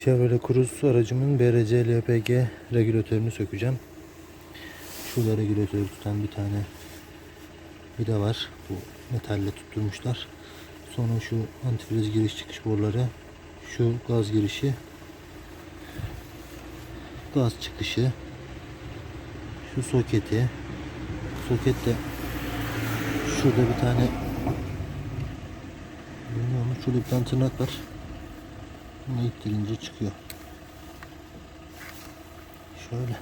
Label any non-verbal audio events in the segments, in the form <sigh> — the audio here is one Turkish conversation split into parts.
Chevrolet Cruze aracımın BRC LPG regülatörünü sökeceğim. Şurada regülatörü tutan bir tane vida var. Bu metalle tutturmuşlar. Sonra şu antifriz giriş çıkış boruları. Şu gaz girişi. Gaz çıkışı. Şu soketi. Soket de şurada bir tane bilmiyorum şurada bir tane tırnak var. Bunu ittirince çıkıyor. Şöyle.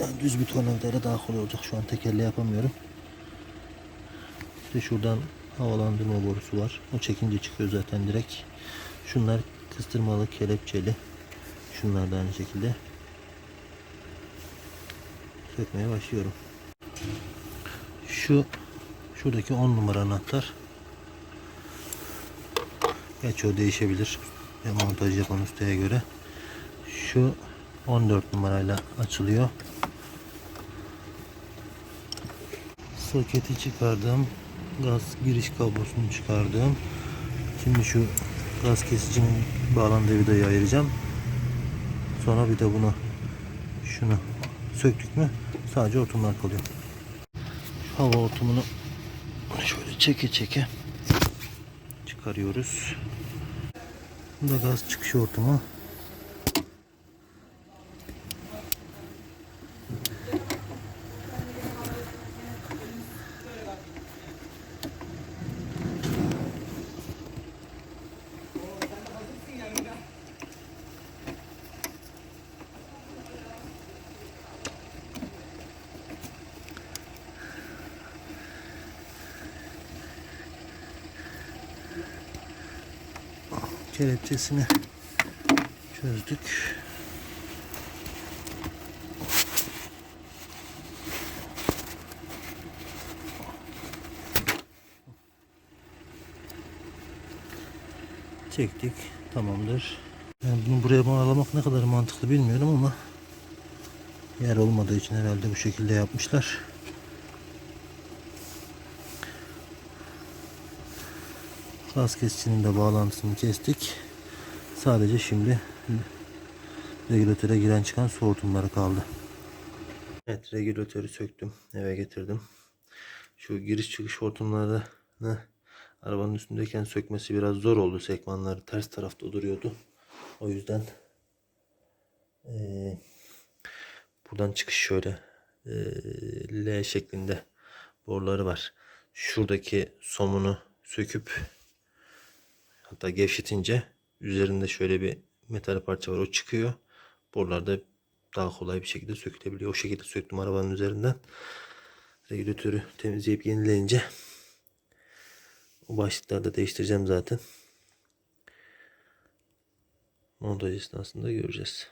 Yani düz bir tornavidayla daha kolay olacak. Şu an tekerle yapamıyorum. İşte şuradan havalandırma borusu var. O çekince çıkıyor zaten direkt. Şunlar kıstırmalı kelepçeli. Şunlar da aynı şekilde. Sökmeye başlıyorum. Şu şuradaki 10 numara anahtar. Gerçi o değişebilir. Ve montaj yapan ustaya göre. Şu 14 numarayla açılıyor. Soketi çıkardım. Gaz giriş kablosunu çıkardım. Şimdi şu gaz kesicinin bağlandığı vidayı ayıracağım. Sonra bir de bunu şunu söktük mü sadece hortumlar kalıyor. Şu hava hortumunu şöyle çeke çeke çıkarıyoruz. Bu da gaz çıkış hortumu. Kelepçesini çözdük. Çektik. Tamamdır. Yani bunu buraya bağlamak ne kadar mantıklı bilmiyorum ama yer olmadığı için herhalde bu şekilde yapmışlar. Gaz kesicinin de bağlantısını kestik. Sadece şimdi regülatöre giren çıkan su hortumları kaldı. Evet regülatörü söktüm. Eve getirdim. Şu giriş çıkış hortumlarını arabanın üstündeyken sökmesi biraz zor oldu. Sekmanları ters tarafta duruyordu. O yüzden eee, buradan çıkış şöyle eee, L şeklinde boruları var. Şuradaki somunu söküp Hatta gevşetince üzerinde şöyle bir metal parça var. O çıkıyor. Borular da daha kolay bir şekilde sökülebiliyor. O şekilde söktüm arabanın üzerinden. Regülatörü temizleyip yenileyince o başlıkları da değiştireceğim zaten. Montaj esnasında göreceğiz.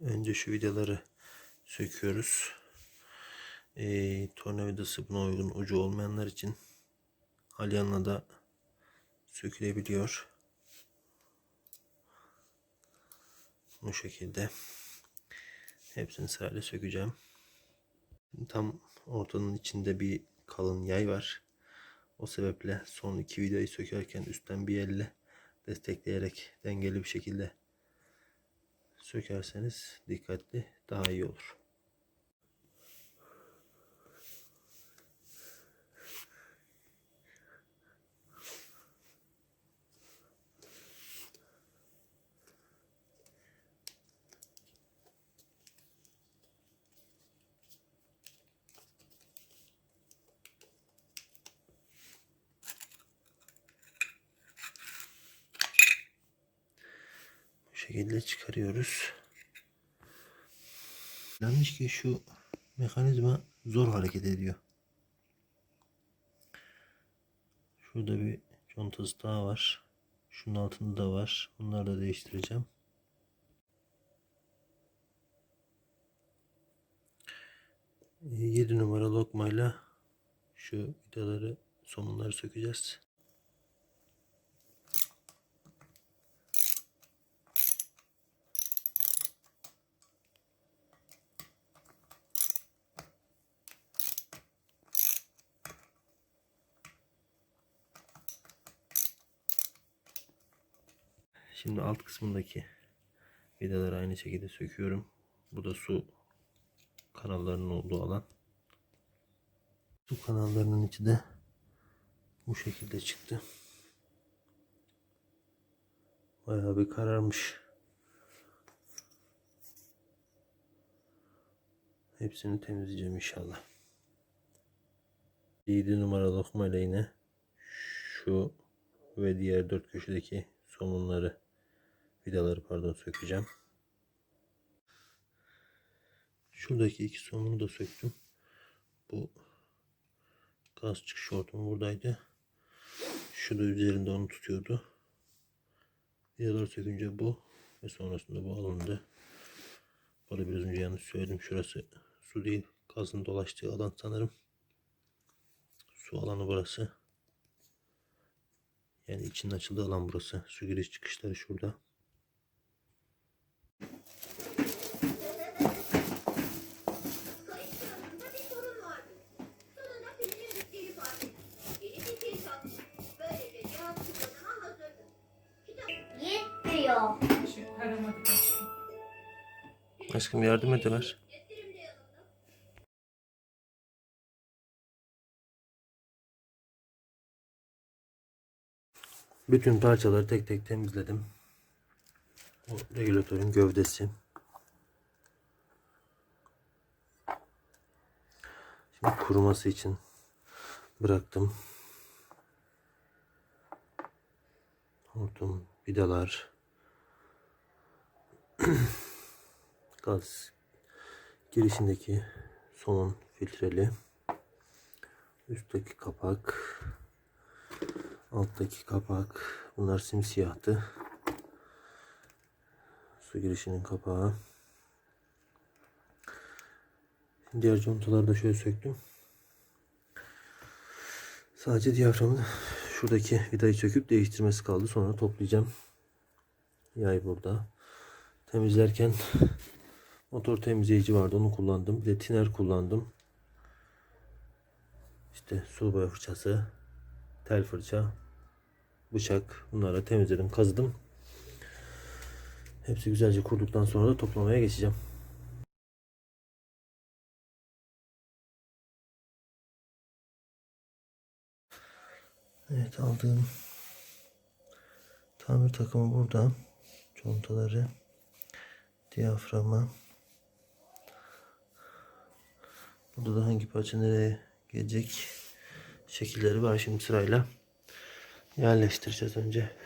Önce şu vidaları söküyoruz. Ee, tornavidası buna uygun ucu olmayanlar için Alyan'la da sökülebiliyor. Bu şekilde hepsini sırayla sökeceğim. Tam ortanın içinde bir kalın yay var. O sebeple son iki vidayı sökerken üstten bir elle destekleyerek dengeli bir şekilde sökerseniz dikkatli daha iyi olur. Şekilde çıkarıyoruz. Yanlış ki şu mekanizma zor hareket ediyor. Şurada bir contası daha var. Şunun altında da var. Onları da değiştireceğim. Ee, 7 numara lokmayla şu vidaları somunları sökeceğiz. Şimdi alt kısmındaki vidaları aynı şekilde söküyorum. Bu da su kanallarının olduğu alan. Su kanallarının içi de bu şekilde çıktı. Bayağı bir kararmış. Hepsini temizleyeceğim inşallah. 7 numaralı lokmayla yine şu ve diğer dört köşedeki somunları vidaları pardon sökeceğim. Şuradaki iki somunu da söktüm. Bu gaz çıkış hortumu buradaydı. Şu da üzerinde onu tutuyordu. Vidaları sökünce bu ve sonrasında bu alındı. Burada biraz önce yanlış söyledim. Şurası su değil. Gazın dolaştığı alan sanırım. Su alanı burası. Yani içinin açıldığı alan burası. Su giriş çıkışları şurada. Aşkım yardım ediver. Bütün parçaları tek tek temizledim. Bu regülatörün gövdesi. Şimdi kuruması için bıraktım. Hortum, vidalar, <clears throat> gaz girişindeki somun filtreli, üstteki kapak, alttaki kapak, bunlar simsiyahtı. Su girişinin kapağı. Diğer contaları da şöyle söktüm. Sadece diyaframın şuradaki vidayı söküp değiştirmesi kaldı. Sonra toplayacağım. Yay burada. Temizlerken motor temizleyici vardı. Onu kullandım. Bir de tiner kullandım. İşte su boya fırçası, tel fırça, bıçak bunlarla temizledim, kazıdım. Hepsi güzelce kurduktan sonra da toplamaya geçeceğim. Evet aldığım tamir takımı burada. Contaları, diyaframa. Burada da hangi parça nereye gelecek şekilleri var. Şimdi sırayla yerleştireceğiz önce.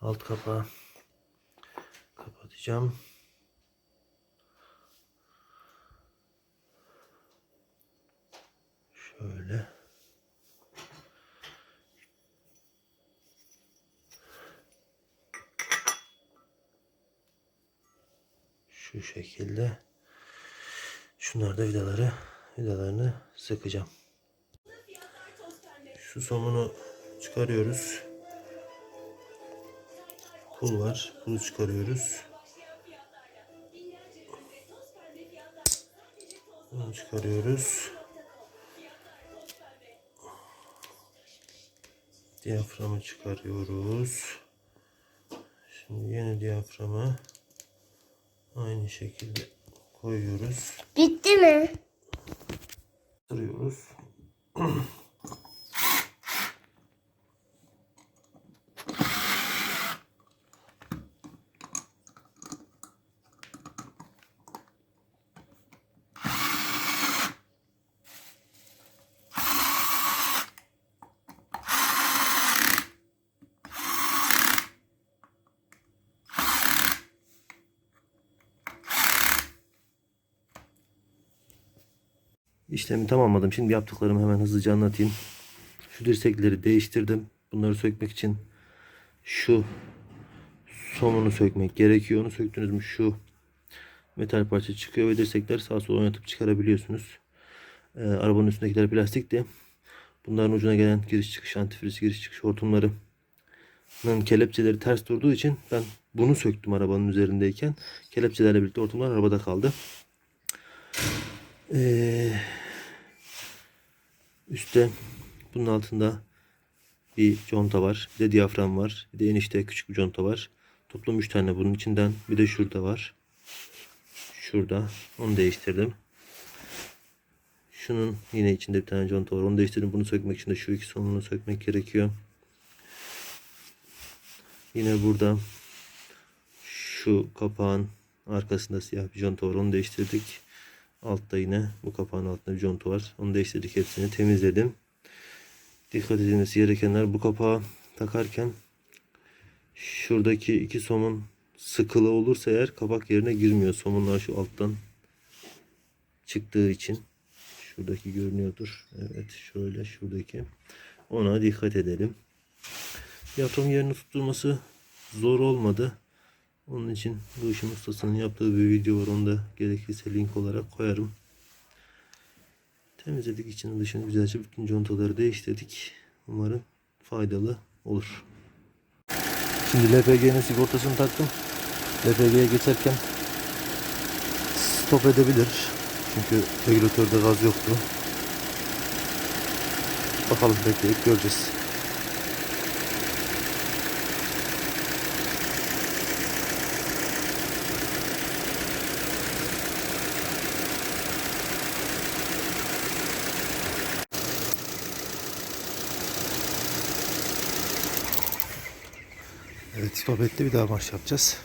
Alt kapağı kapatacağım. Şöyle. Şu şekilde. Şunlar da vidaları, vidalarını sıkacağım. Şu somunu çıkarıyoruz. Pul var. Pulu çıkarıyoruz. Bunu çıkarıyoruz. Diyaframı çıkarıyoruz. Şimdi yeni diyaframı aynı şekilde koyuyoruz. Bitti mi? Sırıyoruz. İşlemi tamamladım. Şimdi yaptıklarımı hemen hızlıca anlatayım. Şu dirsekleri değiştirdim. Bunları sökmek için şu somunu sökmek gerekiyor. Onu söktünüz mü şu metal parça çıkıyor ve dirsekler sağa sola oynatıp çıkarabiliyorsunuz. Ee, arabanın üstündekiler plastikti. Bunların ucuna gelen giriş çıkış antifriz giriş çıkış hortumlarının kelepçeleri ters durduğu için ben bunu söktüm arabanın üzerindeyken. Kelepçelerle birlikte hortumlar arabada kaldı. Ee, üstte bunun altında bir conta var. Bir de diyafram var. Bir de enişte küçük bir conta var. Toplam 3 tane bunun içinden. Bir de şurada var. Şurada. Onu değiştirdim. Şunun yine içinde bir tane conta var. Onu değiştirdim. Bunu sökmek için de şu iki sonunu sökmek gerekiyor. Yine burada şu kapağın arkasında siyah bir conta var. Onu değiştirdik. Altta yine bu kapağın altında bir conta var. Onu değiştirdik. Hepsini temizledim. Dikkat edilmesi gerekenler bu kapağı takarken şuradaki iki somun sıkılı olursa eğer kapak yerine girmiyor. Somunlar şu alttan çıktığı için şuradaki görünüyordur. Evet şöyle şuradaki. Ona dikkat edelim. Yapım yerini tutturması zor olmadı. Onun için bu işin ustasının yaptığı bir video var. Onu da gerekirse link olarak koyarım. Temizledik içini dışını güzelce bütün contaları değiştirdik. Umarım faydalı olur. Şimdi LPG'nin sigortasını taktım. LPG'ye geçerken stop edebilir. Çünkü regülatörde gaz yoktu. Bakalım bekleyip göreceğiz. Evet stop etti bir daha marş yapacağız.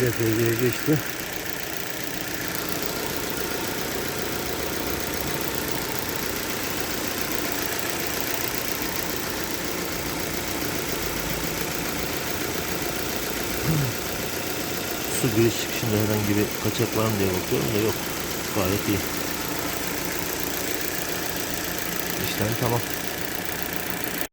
Şimdi LPG'ye geçti. Su giriş çıkışında herhangi bir kaçak var mı diye bakıyorum da yok. Gayet iyi. İşlem tamam.